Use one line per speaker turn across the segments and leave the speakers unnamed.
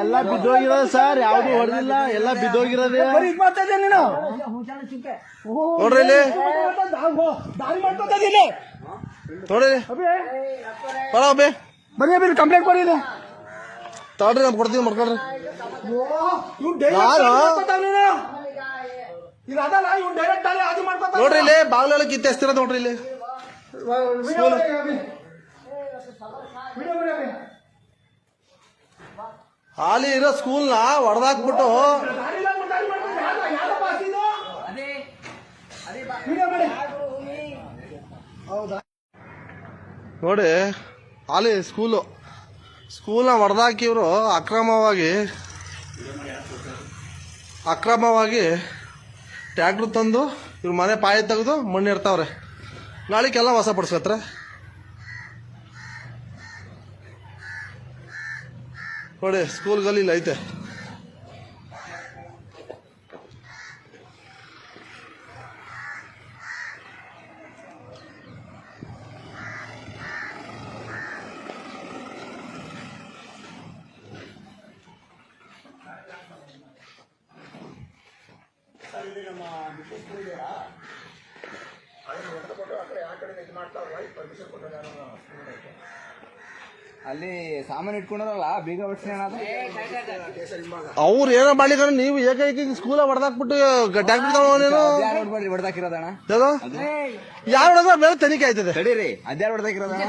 ಎಲ್ಲ ಬಿದ್ದೋಗಿರೋದು ಸರ್ ಯಾವ್ದು ಹೊಡೆದಿಲ್ಲ ಎಲ್ಲ ಬಿದ್ದೋಗಿರೋದೇ. ನೋಡ್ರಿ ನೋಡ್ರಿ ಬರ ಬೇ
ಬರೀ ಬರೀ ಕಂಪ್ಲೇಂಟ್ ಕೊಡಿ
ತಗೊಳ್ರಿ ನಮ್ ಕೊಡ್ತೀವಿ ಮಾಡ್ಕೊಳ್ರಿ ನೋಡ್ರಿ ಇಲ್ಲಿ ಬಾಗ್ಲೆಲ್ಲ ಕಿತ್ತೆ ಎಸ್ತಿರೋದು ನೋಡ್ರಿ ಇಲ್ಲಿ. ಹಾಲಿ ಇರೋ ಸ್ಕೂಲ್ನ ಹೊಡೆದಾಕ್ಬಿಟ್ಟು ನೋಡಿ ಹಾಲಿ ಸ್ಕೂಲು. ಸ್ಕೂಲ್ನ ಹೊಡೆದಾಕಿ ಇವರು ಅಕ್ರಮವಾಗಿ ಅಕ್ರಮವಾಗಿ ಟ್ಯಾಕ್ಟ್ರ್ ತಂದು ಇವ್ರ ಮನೆ ಪಾಯಿ ತೆಗೆದು ಮಣ್ಣು ಇರ್ತಾವ್ರೆ ನಾಳೆಗೆಲ್ಲ ಹೊಸ ಪಡಿಸ್ಕತ್ರೆ ನೋಡಿ ಸ್ಕೂಲ್ ಗಲ್ಲಿ ಇಲ್ಲಿ ಐತೆ
ಅಲ್ಲಿ ಸಾಮಾನು ಇಟ್ಕೊಂಡಿರಲ್ಲ ಬೀಗ
ಅವ್ರು ಏನೋ ಮಾಡ್ಲಿಕ್ಕೆ ನೀವು ಏಕೈಕ ಸ್ಕೂಲ ಹೊಡೆದಾಕ್ಬಿಟ್ಟು ಟ್ಯಾಕ್ಟ್ರ್
ಯಾರು ಹೊಡೆದ್ರ ಹೊಡ್ದಾಕಿರೋದಣ್ಣ
ಯಾವ್ದು ಯಾರು ಹೊಡೆದ್ರೆ ಮೇಲೆ ತನಿಖೆ ಆಯ್ತದೆ
ತಡೀರಿ ಅದ್ಯಾರು ಹೊಡ್ದಾಕಿರೋದಣ್ಣ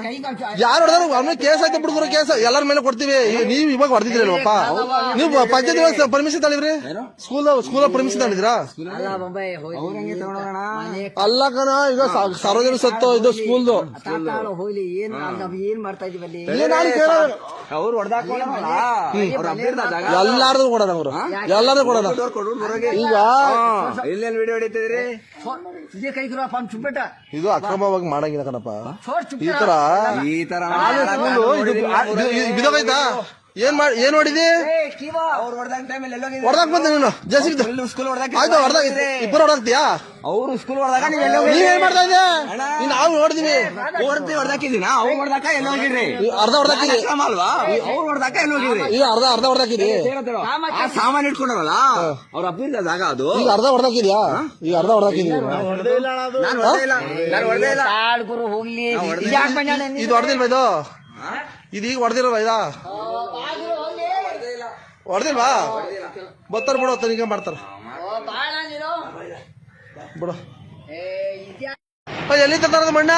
ಯಾರು ಹೊಡೆದ್ರು ಆಮೇಲೆ ಕೇಸ್ ಆಯ್ತು ಬಿಡುಗರು ಕೇಸ್ ಎಲ್ಲರ ಮೇಲೆ ಕೊಡ್ತೀವಿ ನೀವು ಇವಾಗ ಹೊಡೆದಿದ್ರಲ್ವಪ್ಪ ನೀವು ಪಂಚಾಯತ್ ವ್ಯವಸ್ಥೆ ಪರ್ಮಿಷನ್ ತಳಿದ್ರಿ ಸ್ಕೂಲ್ ಸ್ಕೂಲ್ ಪರ್ಮಿಷನ್ ತಳಿದ್ರಾ
ಅವ್ರ ಹಂಗೆ ತಗೊಂಡೋಣ
ಅಲ್ಲ ಕಣ ಈಗ ಸಾರ್ವಜನಿಕ ಸತ್ತು ಇದು ಸ್ಕೂಲ್ದು
ಏನ್ ಮಾಡ್ತಾ ಇದೀವಿ ಅಲ್ಲಿ
ಅವ್ರು ಹೊಡ್ದಾಕೊಂಡಲ್ಲ
ಎಲ್ಲಾರ್ದು ಕೊಡೋಣ ಅವರು ಎಲ್ಲಾರ್ದು ಕೊಡೋಣ ಈಗ
ಇಲ್ಲೇನ್ ವಿಡಿಯೋ ಹೊಡಿತಿದ್ರಿ
ಇದೇ
ಅಕ್ರಮವಾಗಿ ಮಾಡಂಗಿಲ್ಲ ಕಣಪ್ಪ ಈ ತರ
ಈ ತರ
ಬಿದೋಗೈತಾ ಏನ್ ಮಾಡಿ ಏನ್ ನೋಡಿದಿ
ಅವ್ರು ಹೊಡ್ದಾಗ ಟೈಮಲ್ಲಿ ಎಲ್ಲೋಗಿದ್ರಿ
ಹೊಡೆದಾಕ್ ಬಂದೆ ನೀನು. ಜೆಸಿ
ಸ್ಕೂಲ್ ಹೊಡ್ದಾಕಿ
ಆಯ್ತು ಹೊಡೆದಾಗ ಇಬ್ಬರು ಹೊಡೆದಾಕ್ತಿಯಾ
ಅವ್ರು ಸ್ಕೂಲ್ ಹೊಡ್ದಾಗ ನೀವು ಎಲ್ಲೋ
ನೀವ್ ಏನ್ ಮಾಡ್ತಾ ಇದ್ದೆ ನೀನ್ ನಾವು ನೋಡಿದೀವಿ
ಓಡ್ತಿ ಹೊಡ್ದಾಕಿದ್ದೀನ? ಅವ್ರು ಹೊಡ್ದಾಕ ಎಲ್ಲ ಹೋಗಿದ್ರಿ
ಅರ್ಧ ಹೊಡೆದಾಕಿದಿ
ಅಕ್ರಮ ಅಲ್ವಾ? ಅವ್ರು ಹೊಡ್ದಾಕ ಎಲ್ಲ ಹೋಗಿದ್ರಿ
ಈಗ ಅರ್ಧ ಅರ್ಧ ಹೊಡೆದಾಕಿದಿ
ಆ ಸಾಮಾನು ಇಟ್ಕೊಂಡವಲ್ಲ? ಅವ್ರ ಜಾಗ ಅದು.
ಈಗ ಅರ್ಧ ಹೊಡೆದಾಕಿದ್ಯಾ ಈಗ ಅರ್ಧ ಹೊಡೆದಾಕಿದ್ರಿ
ನಾನು ಹೊಡ್ದೇ ಇಲ್ಲ ನಾನು ಹೊಡ್ದೇ ಇಲ್ಲ.
ಗುರು ಹೋಗ್ಲಿ. ಯಾಕೆ ಬಂದ
ಇದು ಹೊಡೆದಿಲ್ವಾ ಇದು? ಇದೀಗ ಈಗ ಹೊಡೆದಿರಲ್ವಾ ಇದಾ? ಹೊಡೆದಿಲ್ವಾ? ಬತ್ತಾರ ಬಿಡು ತನಿಖೆ ಮಾಡ್ತಾರ. ಬಿಡು. ಎಲ್ಲಿ ತರ್ತಾರದ ಮಣ್ಣ?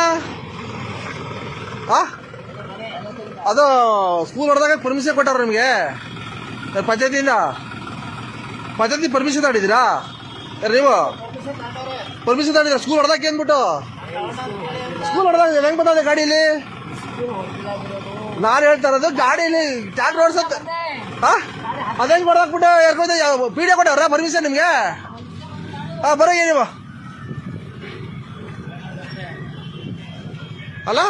ಅದು ಸ್ಕೂಲ್ ಹೊಡೆದಾಗ ಪರ್ಮಿಷನ್ ಕೊಟ್ಟಾರ ನಿಮಗೆ? ಪಂಚಾಯತಿಯಿಂದ ಪಂಚಾಯತಿ ಪರ್ಮಿಷನ್ ತಾಡಿದ್ದೀರಾ ನೀವು? ಪರ್ಮಿಷನ್ ತಾಡಿದ್ರ ಸ್ಕೂಲ್ ಹೊಡೆದಕ್ಕೆ ಅಂದ್ಬಿಟ್ಟು ಸ್ಕೂಲ್ ಹೊಡೆದಾಗ ಹೆಂಗ್ ಬಂದ ಗಾಡೀಲಿ ನಾನು ಹೇಳ್ತಾ ಇರೋದು ಗಾಡೀಲಿ ಟ್ಯಾಕ್ಟರ್ ಹಾ ಅದೇಂಗ್ ಹೊಡೆದಾಕ್ಬಿಟ್ಟು ಯಾರ್ಕೋದೆ ಪೀಡಿಯೋ ಕೊಟ್ಟವ್ರ ಪರ್ಮಿಷನ್ ನಿಮಗೆ ಹಾ ಬರೋಗಿ ನೀವು ಅಲ್ಲ